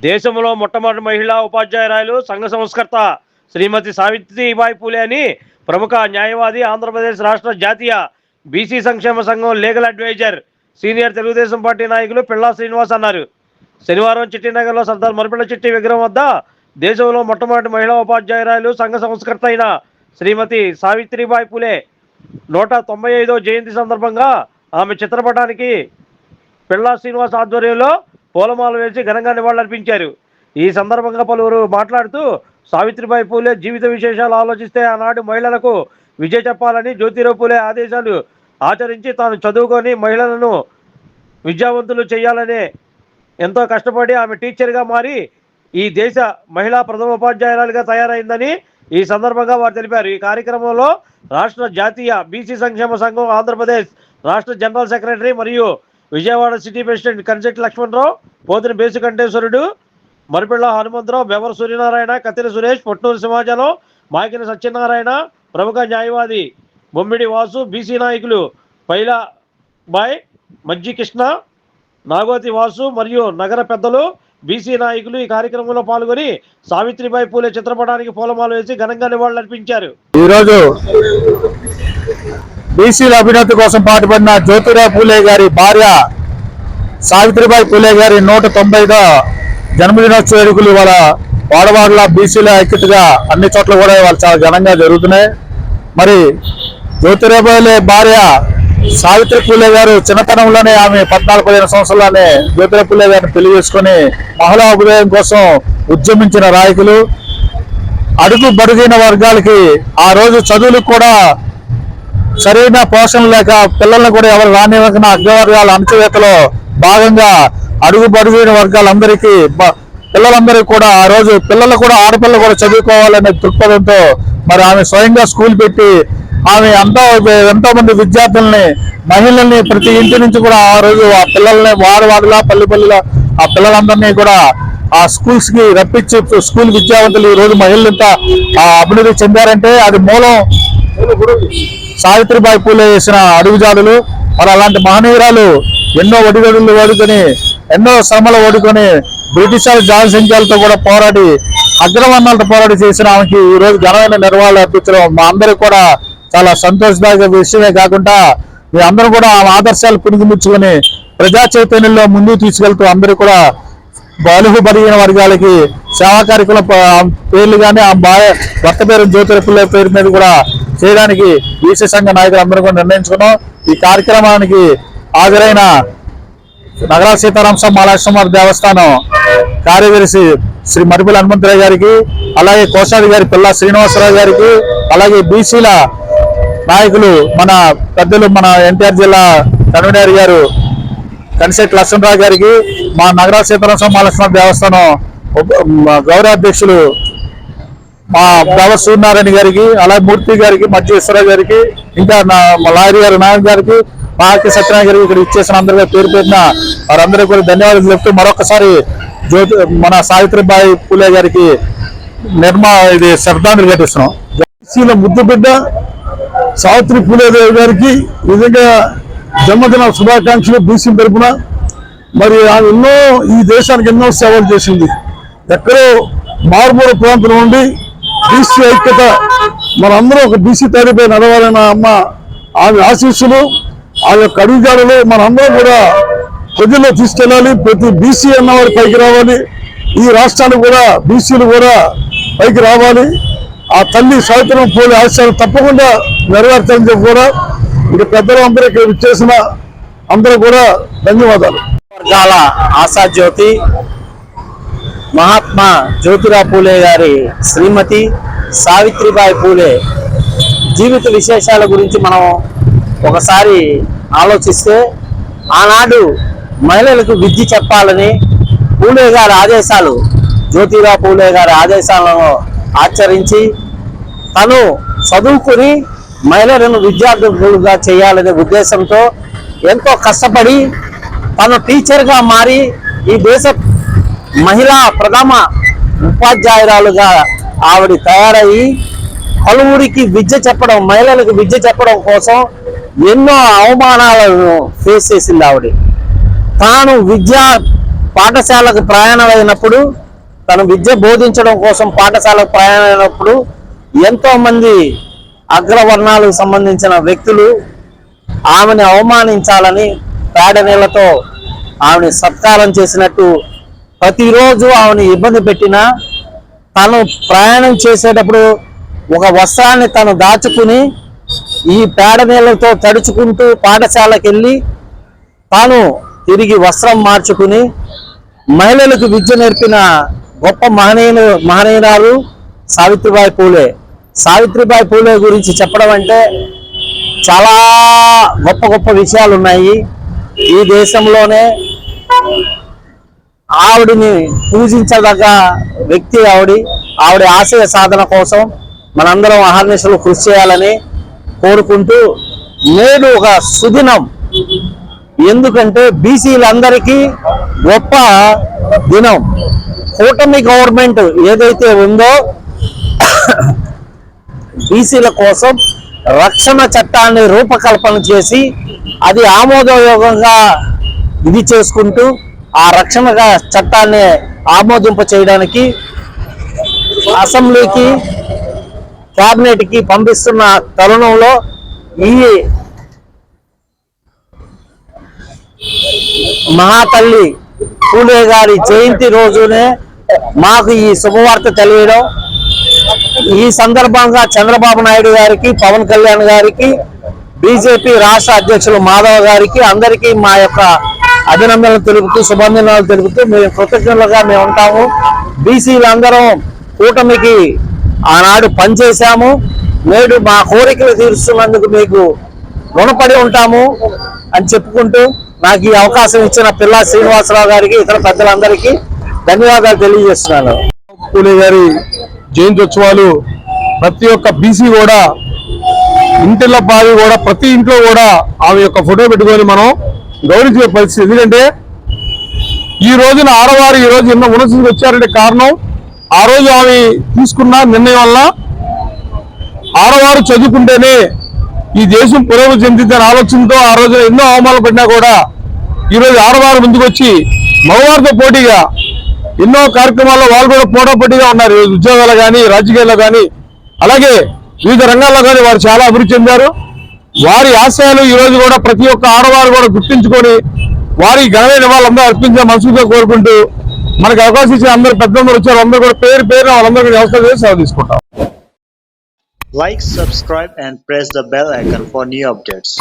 దేశంలో మొట్టమొదటి మహిళా ఉపాధ్యాయురాయలు సంఘ సంస్కర్త శ్రీమతి సావిత్రిబాయి పూలే అని ప్రముఖ న్యాయవాది ఆంధ్రప్రదేశ్ రాష్ట్ర జాతీయ బీసీ సంక్షేమ సంఘం legal adviser senior Telugu Desam party నాయకులు పిల్లా శ్రీనివాస్ అన్నారు. శనివారం చిట్టినగర్లో సర్దార్ మరిపిల్ల చిట్టి విగ్రహం వద్ద దేశంలో మొట్టమొదటి మహిళా ఉపాధ్యాయురాయలు సంఘ సంస్కర్త అయిన శ్రీమతి సావిత్రిబాయి పూలే నూట తొంభై ఐదో జయంతి సందర్భంగా ఆమె చిత్రపటానికి పిల్లా శ్రీనివాస్ ఆధ్వర్యంలో పూలమాల వేసి ఘనంగా నివాళులర్పించారు. ఈ సందర్భంగా పలువురు మాట్లాడుతూ సావిత్రిబాయి పూలే జీవిత విశేషాలు ఆలోచిస్తే ఆనాడు మహిళలకు విజయ చెప్పాలని జ్యోతిరావు పూలే ఆదేశాలు ఆచరించి తాను చదువుకొని మహిళలను విద్యావంతులు చేయాలనే ఎంతో కష్టపడి ఆమె టీచర్గా మారి ఈ దేశ మహిళా ప్రథమ ఉపాధ్యాయురాలుగా తయారైందని ఈ సందర్భంగా వారు తెలిపారు. ఈ కార్యక్రమంలో రాష్ట్ర జాతీయ బీసీ సంక్షేమ సంఘం ఆంధ్రప్రదేశ్ రాష్ట్ర జనరల్ సెక్రటరీ మరియు విజయవాడ సిటీ ప్రెసిడెంట్ కంజెట్ లక్ష్మణరావు పోతిన బేసుకంఠేశ్వరుడు మరిపిళ్ళ హనుమంతరావు బెవర సూర్యనారాయణ కత్తిర సురేష్ పొట్టూరు సింహాచలం మాకిన సత్యనారాయణ ప్రముఖ న్యాయవాది బొమ్మిడి వాసు బీసీ నాయకులు పైలా బాయ్ మజ్జి కృష్ణ నాగోతి వాసు మరియు నగర పెద్దలు బీసీ నాయకులు ఈ కార్యక్రమంలో పాల్గొని సావిత్రిబాయి పూలే చిత్రపటానికి పూలమాల వేసి ఘనంగా నివాళులర్పించారు. ఈరోజు బీసీల అభ్యున్నతి కోసం పాటుపడిన జ్యోతిరావు పూలే గారి భార్య సావిత్రిబాయి పూలే గారి నూట తొంభైదో జన్మదినోత్సవ వేడుకలు ఇవాళ వాడవాడలా బీసీల ఐక్యతగా అన్ని చోట్ల కూడా వాళ్ళు చాలా ఘనంగా జరుగుతున్నాయి. మరి జ్యోతిరావు పూలే భార్య సావిత్రి పూలే గారు చిన్నతనంలోనే ఆమె పద్నాలుగు పదిహేను సంవత్సరాల్లోనే జ్యోతిరావు పూలే గారిని పెళ్ళి చేసుకుని మహిళా అభ్యుదయం కోసం ఉద్యమించిన రాయకులు అడుగు బడుగైన వర్గాలకి ఆ రోజు చదువులకు కూడా సరైన పోషణ లేక పిల్లల్ని కూడా ఎవరు రానివ్వకుండా అగ్రవర్గాల అణచివేతలో భాగంగా అడుగు బడుగైన వర్గాలందరికీ పిల్లలందరికీ కూడా ఆ రోజు పిల్లలు కూడా ఆడపిల్లలు కూడా చదువుకోవాలనే దృక్పథంతో మరి ఆమె స్వయంగా స్కూల్ పెట్టి ఆమె ఎంతో ఎంతో మంది విద్యార్థుల్ని మహిళల్ని ప్రతి ఇంటి నుంచి కూడా ఆ రోజు ఆ పిల్లల్ని వాడు వాడులా పల్లె పల్లెలా ఆ పిల్లలందరినీ కూడా ఆ స్కూల్స్కి రప్పించి స్కూల్ విద్యావంతులు ఈ రోజు మహిళలంతా ఆ అభివృద్ధి చెందారంటే అది మూలం సావిత్రిబాయి పూలే వేసిన అడుగుజాడులు మరి అలాంటి మహనీయురాలు ఎన్నో ఒడిగడులు ఓడుకొని ఎన్నో శ్రమలు ఓడుకొని బ్రిటిష్ వారి జనసంఖ్యలతో కూడా పోరాడి అగ్రవర్ణాలతో పోరాడి చేసిన ఆమెకి ఈ రోజు ఘనమైన నిర్వహణ అర్పించడం మా అందరికి కూడా చాలా సంతోషదాయక విషయమే కాకుండా మీ అందరూ కూడా ఆమె ఆదర్శాలు పుణిగిముచ్చుకొని ప్రజా చైతన్యంలో ముందుకు తీసుకెళ్తూ అందరూ కూడా బలుగు బలిగిన వర్గాలకి సేవా కార్యక్రమం పేర్లు కానీ ఆ భార్య భర్త పేరు జ్యోతిరపుల్ల పేరు మీద కూడా చేయడానికి బీసీ సంఘ నాయకులు అందరూ కూడా నిర్ణయించుకున్నాం. ఈ కార్యక్రమానికి హాజరైన నగరా సీతారాం స్వామి దేవస్థానం కార్యదర్శి శ్రీ మరిపిల హనుమంతరావు గారికి అలాగే కోశాధికారి పిల్ల శ్రీనివాసరావు గారికి అలాగే బీసీల నాయకులు మన పెద్దలు మన ఎన్టీఆర్ జిల్లా కన్వీనర్ గారు కనిశెట్టి లక్ష్మణరావు గారికి మా నగర సీతారాం స్వామి దేవస్థానం దేవస్థానం అధ్యక్షులు మా గౌరవ సూర్యనారాయణ గారికి అలాగే మూర్తి గారికి మధ్యేశ్వరరావు గారికి ఇంకా నా మా లాయర్ గారు నాయక్ గారికి మా సత్యనారాయణ గారికి ఇక్కడ ఇచ్చేసిన అందరికీ పేరు పెట్టిన వారందరికీ కూడా ధన్యవాదాలు చెప్తూ మరొకసారి జ్యోతి మన సావిత్రిబాయి పూలే గారికి నిర్మా ఇది శ్రద్ధాంజలి ఘటిస్తున్నాం. సీల ముద్దు బిడ్డ సావిత్రి పూలేదేవి గారికి నిజంగా జన్మదిన శుభాకాంక్షలు బీసీ తరపున మరి ఆమె ఎన్నో ఈ దేశానికి ఎన్నో సేవలు చేసింది. ఎక్కడో మారుమూల ప్రాంతం నుండి బీసీ ఐక్యత మనందరం ఒక బీసీ తాడిపై నడవాలన్న అమ్మ ఆమె ఆశీస్సులు ఆ యొక్క అడుగుజాడలు మనందరం కూడా ప్రజల్లో తీసుకెళ్ళాలి. ప్రతి బీసీ అన్నవారు పైకి రావాలి. ఈ రాష్ట్రాలు కూడా బీసీలు కూడా పైకి రావాలి. ఆ తల్లి సాయంత్రం పోలి ఆశయాలు తప్పకుండా నెరవేర్చాలని చెప్పి కూడా ఇక పెద్దలు అందరూ ఇక్కడ విచ్చేసిన అందరూ కూడా ధన్యవాదాలు. వర్గాల ఆశాజ్యోతి మహాత్మా జ్యోతిరా పూలే గారి శ్రీమతి సావిత్రిబాయి పూలే జీవిత విశేషాల గురించి మనం ఒకసారి ఆలోచిస్తే ఆనాడు మహిళలకు విద్య చెప్పాలని పూలే గారి ఆదేశాలు జ్యోతిరా పూలే గారి ఆదేశాలను ఆచరించి తను చదువుకుని మహిళలను విద్యార్థులుగా చేయాలనే ఉద్దేశంతో ఎంతో కష్టపడి తను టీచర్గా మారి ఈ దేశ మహిళా ప్రథమ ఉపాధ్యాయురాలుగా ఆవిడ తయారయ్యి పలువురికి విద్య చెప్పడం మహిళలకు విద్య చెప్పడం కోసం ఎన్నో అవమానాలను ఫేస్ చేసింది ఆవిడ. తాను విద్య పాఠశాలకు ప్రయాణమైనప్పుడు తను విద్య బోధించడం కోసం పాఠశాలకు ప్రయాణమైనప్పుడు ఎంతోమంది అగ్రవర్ణాలకు సంబంధించిన వ్యక్తులు ఆమెను అవమానించాలని పేడ నీళ్ళతో ఆమెను సత్కారం చేసినట్టు ప్రతిరోజు ఆమెను ఇబ్బంది పెట్టినా తను ప్రయాణం చేసేటప్పుడు ఒక వస్త్రాన్ని తను దాచుకుని ఈ పేడ నీళ్ళతో తడుచుకుంటూ పాఠశాలకు వెళ్ళి తాను తిరిగి వస్త్రం మార్చుకుని మహిళలకు విద్య నేర్పిన గొప్ప మహనీయులు మహనీయురాలు సావిత్రిబాయి పూలే. సావిత్రిబాయి పూలే గురించి చెప్పడం అంటే చాలా గొప్ప గొప్ప విషయాలు ఉన్నాయి ఈ దేశంలోనే ఆవిడిని పూజించదగ్గ వ్యక్తి ఆవిడ. ఆవిడ ఆశయ సాధన కోసం మనందరం అహర్నిశలు కృషి చేయాలని కోరుకుంటూ నేడు ఒక సుదినం. ఎందుకంటే బీసీలందరికీ గొప్ప దినం. కూటమి గవర్నమెంట్ ఏదైతే ఉందో బీసీల కోసం రక్షణ చట్టాన్ని రూపకల్పన చేసి అది ఆమోదయోగంగా ఇది చేసుకుంటూ ఆ రక్షణ చట్టాన్ని ఆమోదింప చేయడానికి అసెంబ్లీకి క్యాబినెట్కి కి పంపిస్తున్న తరుణంలో ఈ మహాతల్లి పూలే గారి జయంతి రోజునే మాకు ఈ శుభవార్త తెలియడం. ఈ సందర్భంగా చంద్రబాబు నాయుడు గారికి పవన్ కళ్యాణ్ గారికి బీజేపీ రాష్ట్ర అధ్యక్షులు మాధవ్ గారికి అందరికీ మా యొక్క అభినందనలు తెలుపుతూ శుభాభినందనలు తెలుపుతూ మేము కృతజ్ఞులుగా మేము ఉంటాము. బీసీలందరం కూటమికి ఆనాడు పనిచేశాము. నేడు మా కోరికలు తీరుస్తున్నందుకు మీకు రుణపడి ఉంటాము అని చెప్పుకుంటూ నాకు ఈ అవకాశం ఇచ్చిన పిల్ల శ్రీనివాసరావు గారికి ఇతర పెద్దలందరికీ ధన్యవాదాలు తెలియజేస్తున్నాను. పూలే గారి జయంత్యోత్సవాలు ప్రతి ఒక్క బీసీ కూడా ఇంటిలో బావి కూడా ప్రతి ఇంట్లో కూడా ఆమె యొక్క ఫోటో పెట్టుకొని మనం గౌరవించే పరిస్థితి. ఎందుకంటే ఈ రోజున ఆడవారు ఈ రోజు ఎన్నో ఉన్నతికి వచ్చారంటే కారణం ఆ రోజు ఆమె తీసుకున్న నిర్ణయం వల్ల ఆడవారు చదువుకుంటేనే ఈ దేశం పురోగతి చెందిందనే ఆలోచనతో ఆ రోజు ఎన్నో అవమానాలు పడినా కూడా ఈరోజు ఆడవారు ముందుకొచ్చి మగవారితో పోటీగా ఎన్నో కార్యక్రమాల్లో వాళ్ళు కూడా పోటాపోటీగా ఉన్నారు. ఈ రోజు ఉద్యోగాలు కానీ రాజకీయాల్లో కానీ అలాగే వివిధ రంగాల్లో కానీ వారు చాలా అభివృద్ధి చెందారు. వారి ఆశయాలు ఈ రోజు కూడా ప్రతి ఒక్క ఆడవారు కూడా గుర్తించుకొని వారి ఘనమైన వాళ్ళందరూ అర్పించే మనసుగా కోరుకుంటూ మనకు అవకాశం ఇచ్చిన అందరు పెద్దలందరూ వచ్చారు. అందరూ కూడా పేరు పేరు వాళ్ళందరూ వ్యవస్థ చేసి సెలవు తీసుకుంటాం. Like subscribe and press the bell icon for new updates